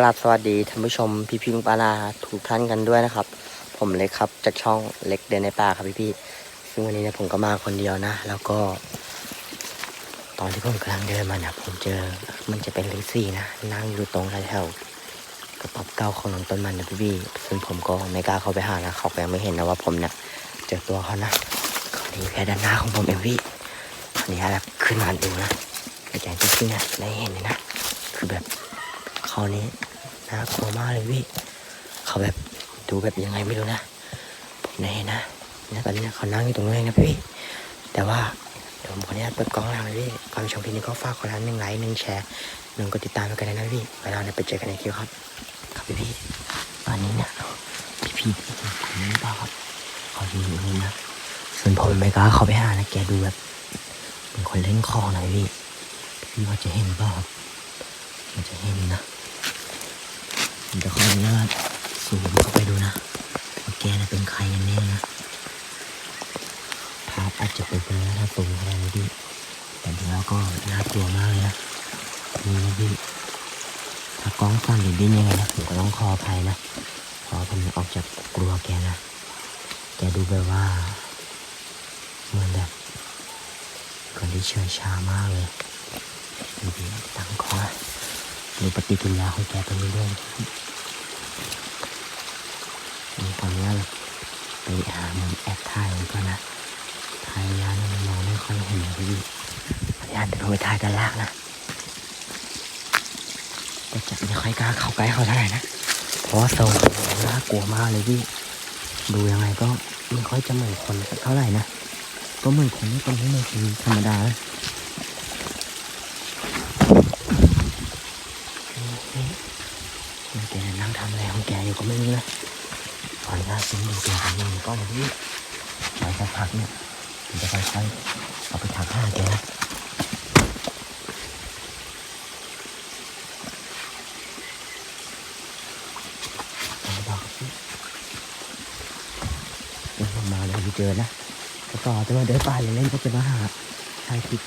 กราบสวัสดีท่านผู้ชมพี่พี่ลุงปานาทุกท่านกันด้วยนะครับ ผมเล็กครับจากช่องเล็กเดินในป่าครับพี่พี่ซึ่งวันนี้เนี่ยผมก็มาคนเดียวนะ แล้วก็ ตอนที่ผมกำลังเดินมาเนี่ยผมเจอมันจะเป็นลิซี่นะนั่งอยู่ตรงแถวกระต๊อบเก่าของน้องต้นมันนะพี่พี่ซึ่งผมก็ไม่กล้าเข้าไปหานะเขาก็ยังไม่เห็นนะว่าผมเนี่ยเจอตัวเขานะเขานี่แค่ด้านหน้าของผมเองพี่ขออนุญาตแบบขึ้นมาดูนะอาจารย์ที่เนี่ยได้เห็นเลยนะคือแบบเขานี้ น่ากลัวมากเลยพี่เขาแบบดูแบบยังไงไม่รู้นะผมได้เห็นนะเนี่ยตอนนี้เขานั่งอยู่ตรงนู้นเองนะพี่ แต่ว่าเดี๋ยวผมขออนุญาตเปิดกล้องแล้วนะพี่ก่อนไปชมคลิปนี้ก็ฝากกดไลค์หนึ่งไลค์หนึ่งแชร์หนึ่งกดติดตามกันเลยนะพี่ไว้เราเนี่ยไปเจอกันในคลิปครับครับพี่พี่ตอนนี้เนี่ยพี่พี่ผมไม่รู้เปล่าครับเขาอยู่ตรงนี้นะส่วนผมไม่กล้าเข้าไปหานะแกดูแบบเป็นคนเล่นของนะพี่พี่ว่าจะเห็นหรือเปล่าครับมันจะเห็นนะ ผมจะขออนุญาตสูมเข้าไปดูนะว่าแกน่ะเป็นใครกันแน่นะภาพอาจจะเป็นไปได้ถ้าสูงขนาดนี้พี่แต่ดูแล้วก็น่ากลัวมากเลยนะนี่นะพี่ถ้ากล้องสั่นหรือดิ้นยังไงนะผมก็ต้องขออภัยนะเพราะผมออกจากกลัวแกนะแกดูแบบว่าเหมือนแบบคนที่เชื่อชามากเลยดูดีตั้งคอ ดูปฏิกิริยาของแกตรงนี้ด้วยมีตอนนี้เราไปหามุมแอบถ่ายก่อนนะถ่ายยาเนี่ยมันมองไม่ค่อยเห็นพี่พยายามเดินไปถ่ายกันลากนะแต่จะไม่ค่อยกล้าเข้าใกล้เขาเท่าไหร่นะเพราะว่าทรงน่ากลัวมากเลยพี่ดูยังไงก็ไม่ค่อยจะเหมือนคนเท่าไหร่นะก็เหมือนคนที่เป็นที่ในชีวิตธรรมดานะแอะไรของแกอยู่ก็ไม่รู้นะขออนุญาตซูมดูแกกันยังก็นะพี่หลังจากพักเนี่ยผมจะค่อยๆเอาไปถักห้าแกนะเอาไปบอกพี่เดี๋ยวมาเลยเจอนะแล้วก็จะมาเดินป่าอย่างเล่นก็จะมาหาถ่ายคลิป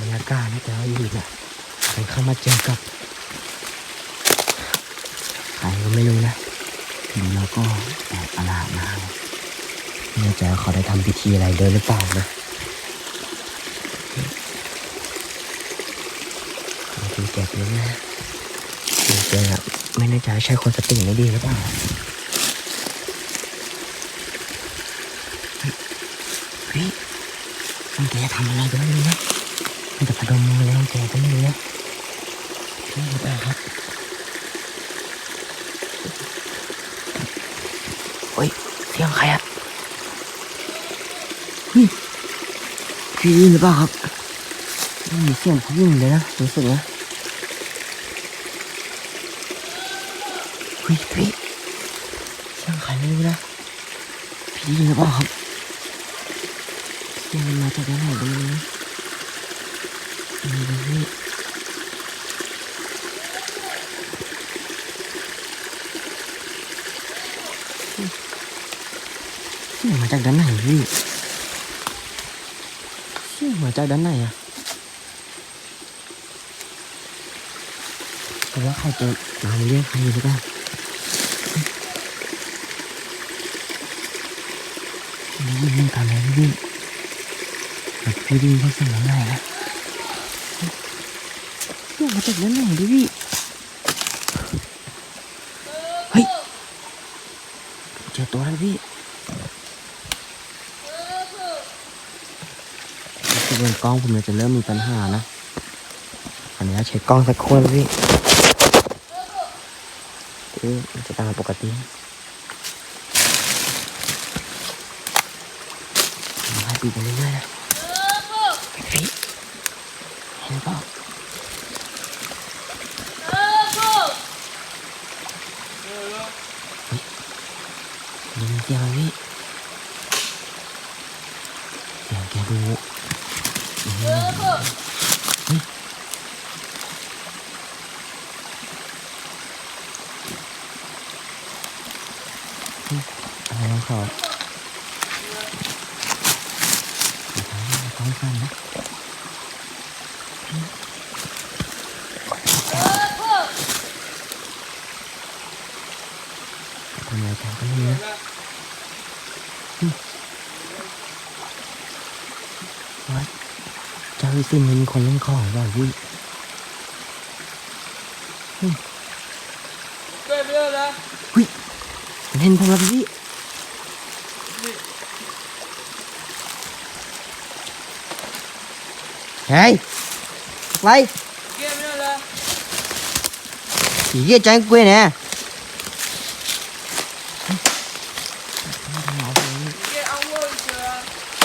บรรยากาศนะแต่ว่าอยู่นี่ยไปเข้ามาเจอกับใครก็ไม่รู้นะ ดูแล้วก็แปลกประหลาดมากไม่แน่ใจเขาได้ทำพิธีอะไรด้วยหรือเปล่านะบางทีแกเป็นนะจริงๆอะไม่แน่ใจใช่คนสติไม่ดีหรือเปล่าเฮ้ยมันแกทำอะไรก็ไม่รู้นะมันจะพดมมืออะไรของแกก็ไม่รู้นะนี่หรือเปล่าครับ เฮ้ยเสียงใครอะเฮ้ยพี่ยินหรือเปล่าครับมีเสียงผู้หญิงเลยนะรู้สึกนะเฮ้ยพี่เสียงใครไม่รู้นะพี่ยินหรือเปล่าครับเสียงมันมาจากไหนก็ไม่รู้นะนี่ดูพี่เสียงมา จากด้านไหนพี่เสียงมาจากด้านไหนอะหรือว่าใครจะมาเรียกใครอยู่หรือเปล่าได้ยินเหมือนกันเลยพี่แบบพี่ไดีเขาเสียงอะไรนะเสียงมาจากด้านไหนดิพี่เฮ้ยเจอตัวแล้วพี่ เรู้สึกล้องผมเลยจะเริ่มมีปัญหานะขออนุญาตเช็คกล้องสักครู่นะพี่เอ๊ะมันจะตามปกติมาให้ปีไปเรื่อยๆนะพี่เห็นเปล่าเด้ยินเสียงไหมพี่เสียงแกดู ขอบท้องสั้นนะทำไงทำกันเนี่ยวัดเจ้าสิมันคนเล่นของว่ะวุ้ยเฮ้ยเห็นพลังพี่ Này Lấy. Chỉ kia cho anh quên nè.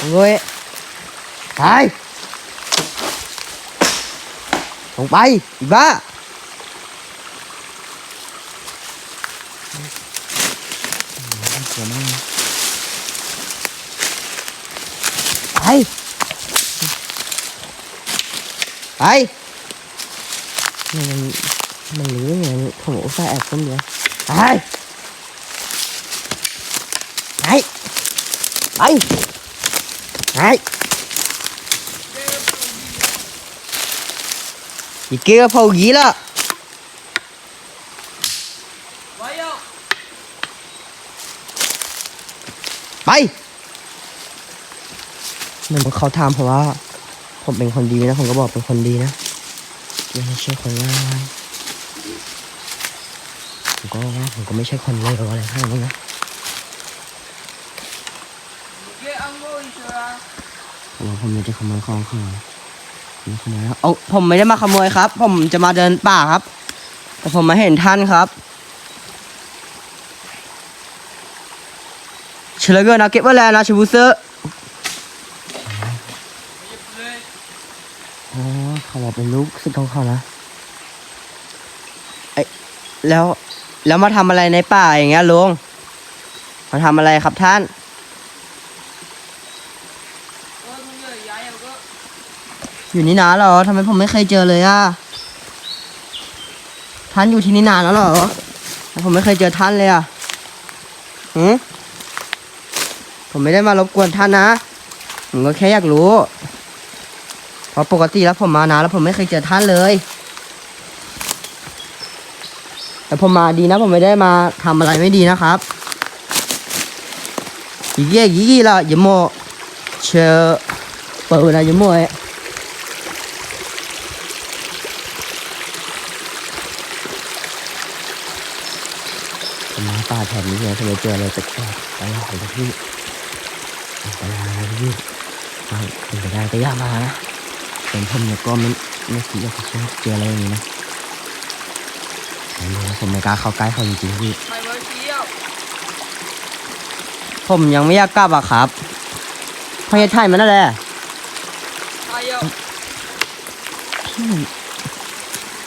Người. Này Không bay Đi ba. Thầy Mình Mình lứa này không có phải không vậy Thầy Thầy Thầy Thầy Chị kia phâu gì đó 我要ไปเหมือนเขาถามผมว่า ผมเป็นคนดีนะ ผมก็บอกเป็นคนดีนะไม่ใช่คนง่ายผมก็ว่าผมก็ไม่ใช่คนเลวอะไรข้างนั้นนะโอ้ผมจะขโมยของเขาขโมยแล้วเอาผมไม่ได้มาขโมยครับ ผมจะมาเดินป่าครับ แต่ผมมาเห็นท่านครับเชลเกอร์นาเก็ตเวอร์แลนด์นะชิบูเซอร์ เขาบอกเป็นลูกสิษของเขานะไอแล้ว แล้วมาทำอะไรในป่าอย่างเงี้ยลุงมาทำอะไรครับท่านอยู่นี่นานหรอทำไมผมไม่เคยเจอเลยอะ ท่านอยู่ที่นี่นานแล้วหรอผมไม่เคยเจอท่านเลยอะหืมผมไม่ได้มารบกวนท่านนะ ผมก็แค่อยากรู้ เพราะปกติแล้วผมมานานแล้วผมไม่เคยเจอท่านเลย แต่ผมมาดีนะ ผมไม่ได้มาทำอะไรไม่ดีนะครับอีกเย่อีกยี่ละอย่โมเชอเปิดนะอย่โมเอมาป่าแถบนี้เนี่ยทำไมเจออะไรแปลกๆอะไรของพี่อันตรายนะพี่เป็นไปได้ก็ย่ามานะ ส่วนผมเนี่ยก็ไม่ไม่คิดว่าจะเจออะไรอย่างนี้นะผมไม่กล้าเข้าใกล้เขาจริงๆพี่ผมยังไม่อยากกลับอะครับพยาไทยมันนั่นแหละพี่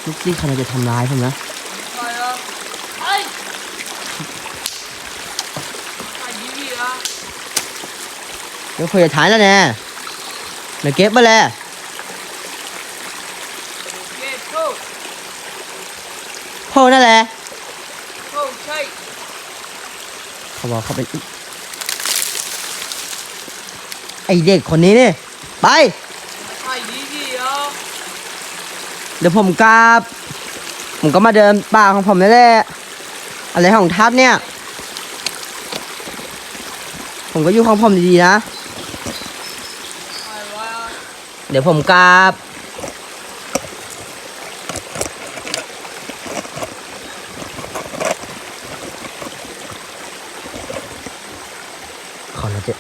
ลูกซี่ใครจะทำร้ายผมนะเดี๋ยวคุยกับฐายแล้วแน่เดี๋ยวเก็บมาเลย เขานั่นแหละเขาใช่เขาบอกเขาเป็นไอเด็กคนนี้เนี่ยไปไอ้ดีดีอะเดี๋ยวผมกลับผมก็มาเดินป่าของผมนี่แหละอะไรของทัพเนี่ย ผมก็อยู่ของผมดีๆนะ เดี๋ยวผมกลับ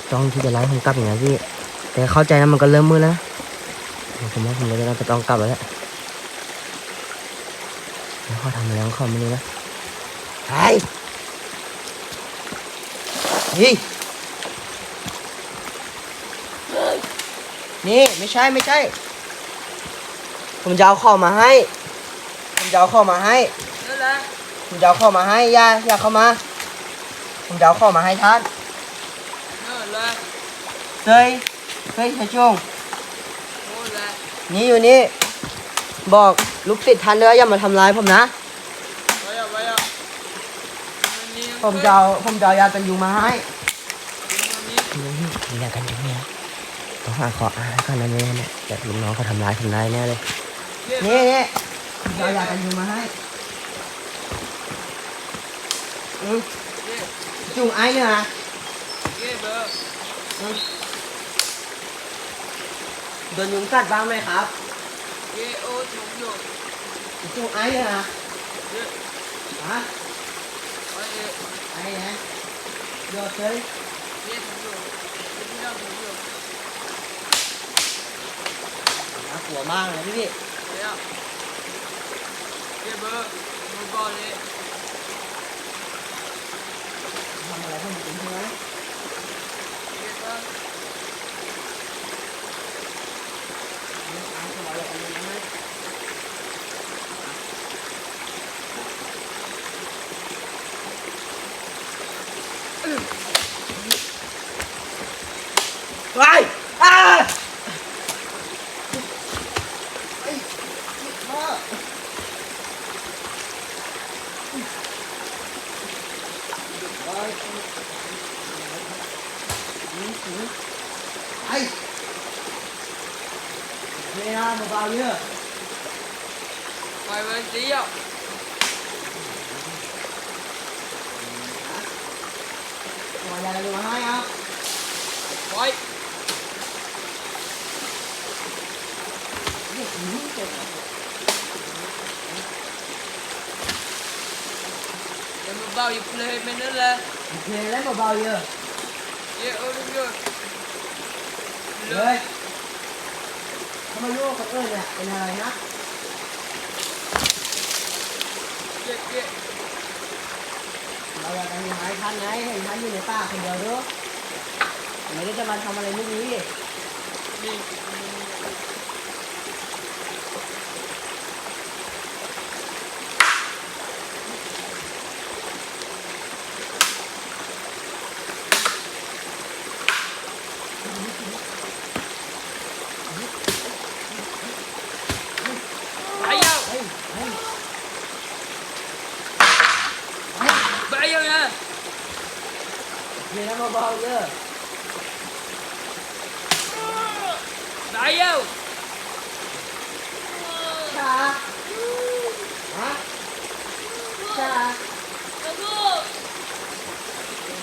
จะต้องที่จะไล่ผมกลับอย่างนี้นพี่ แต่เข้าใจนะมันก็เริ่มมืดแล้วนะผมว่าผมจะต้องจะต้องกลับแล้วแหละแล้วเขาทำอะไรของเขาไม่รู้นะไอ้นี่นี่ไม่ใช่ไม่ใช่ ผมจะเอาข้าวมาให้ ผมจะเอาข้าวมาให้来来，ผมจะเอาข้าวมาให้ย่าย่าเข้ามา ผมจะเอาข้าวมาให้ท่าน เลยเฮ้ยเฮ้ยชาชงโอ้เนี่อยู่นี่ บอกลูกติดทันด้วยอย่ามาทำร้ายผมนะผมจะผมจะยากันยุงมาให้ วันนี้มีอะไรกันอย่เนี้ยต้องหาขออานก่อนนะแม่เนี่ยเดี๋ยวลูกน้องเขาทำร้ายทำร้ายแน่เลยนี่นี่ผายากันยุงมาให้อืมจุงไอ้เนี่ยนะ โดนยุงกัดบ้างไหมครับเยโอถุงอยู่จุงไอ้เลยนะเยอะฮะไอ้เยไอ้นะโยดเลยเยถุงอยู่ที่นั่งถุงอยู่น่ากลัวมากเลยพี่พี่เดี๋ยวเยเบอร์มือบอลเลยทำอะไรให้มันเป็นใช่ไหม เยเบอร์ เอาสบายอย่างนี้ไหมไปอ่าไอ้พ่อไปไอ้เวลาเบาๆเยอะไปวันเดียวมาอย่าอะไรมาให้ครับไปนี่หืมเจ็บเดี๋ยวมือบอลอยู่เพลย์ไม่นั่นเลยเพลงแล้วเบาๆเยอะเยโอถุงอยู่เลย ทำไมลูกกับเอ้ยเนี่ยเป็นอะไรนะเยเยเราอยากจะมีไม้ทันไงเห็นทันอยู่ในป่าคนเดียวด้วยไม่ได้จะมาทำอะไรไม่ดีนี่ไปเยา เฮ้ยเฮ้ย ไปเยานะ เพลงแล้วเบาๆเยอะไปเยาจ้าฮะจ้า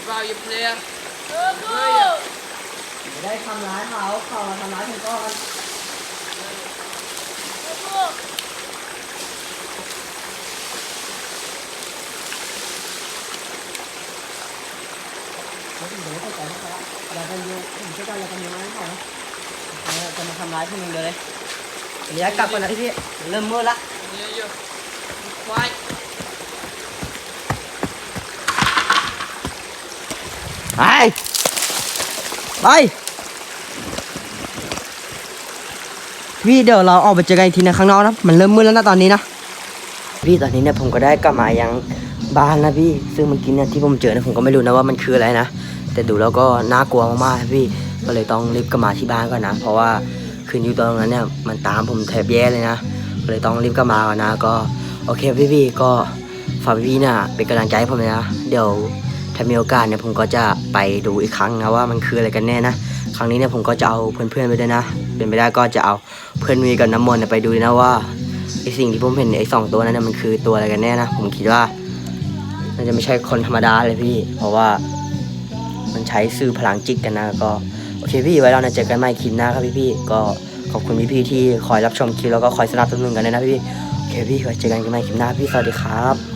บอลอยู่เพลย์ ไม่ได้ทำร้ายเขาเขามาทำร้าย ผมก่อนเขาถึงไม่เข้าใจนะครับอย่ากันยูผมช่วยกันอย่ากันยูไม้เขานะเราจะมาทำร้ายพวกมึงเลยเดี๋ยวกลับก่อนนะพี่พี่เริ่มมืดละเนี่ยอยู่ควายไปไปพี่เดี๋ยวเราออกไปเจอกันอีกทีนะข้างนอกนะมันเริ่มมืดแล้วนะตอนนี้นะพี่ตอนนี้เนี่ยผมก็ได้กลับมายังบ้านนะพี่ซึ่งเมื่อกี้เนี่ยที่ผมเจอเนี่ยผมก็ไม่รู้นะว่ามันคืออะไรนะ แต่ดูแล้วก็น่ากลัวมากๆพี่ก็เลยต้องรีบกลับมาที่บ้านก่อนนะ เพราะว่าคืนอยู่ตรงนั้นเนี่ยมันตามผมแทบแย่เลยนะก็เลยต้องรีบกลับมาก่อนนะก็โอเคพี่ๆก็ฝากพี่ๆนี่ยเป็นกำลังใจให้ผมเลยนะเดี๋ยวถ้ามีโอกาสเนี่ยผมก็จะไปดูอีกครั้งนะว่ามันคืออะไรกันแน่นะครั้งนี้เนี่ยผมก็จะเอาเพื่อนๆไปด้วยนะ เป็นไปได้ก็จะเอาเพื่อนมีกับน้ำมนต์ไปดูนะว่าไอสิ่งที่ผมเห็นไอสองตัวนั้นเนี่ยมันคือตัวอะไรกันแน่นะผมคิดว่าน่าจะไม่ใช่คนธรรมดาเลยพี่ เพราะว่า มันใช้สื่อพลังจิตกันนะก็โอเคพี่ไว้เราเนี่ยเจอกันใหม่คลิปหน้าครับพี่ๆก็ขอบคุณพี่ๆที่คอยรับชมคลิปแล้วก็คอยสนับสนุนกันเลยนะพี่ๆโอเคพี่ไว้เจอกันใหม่คลิปหน้าพี่สวัสดีครับ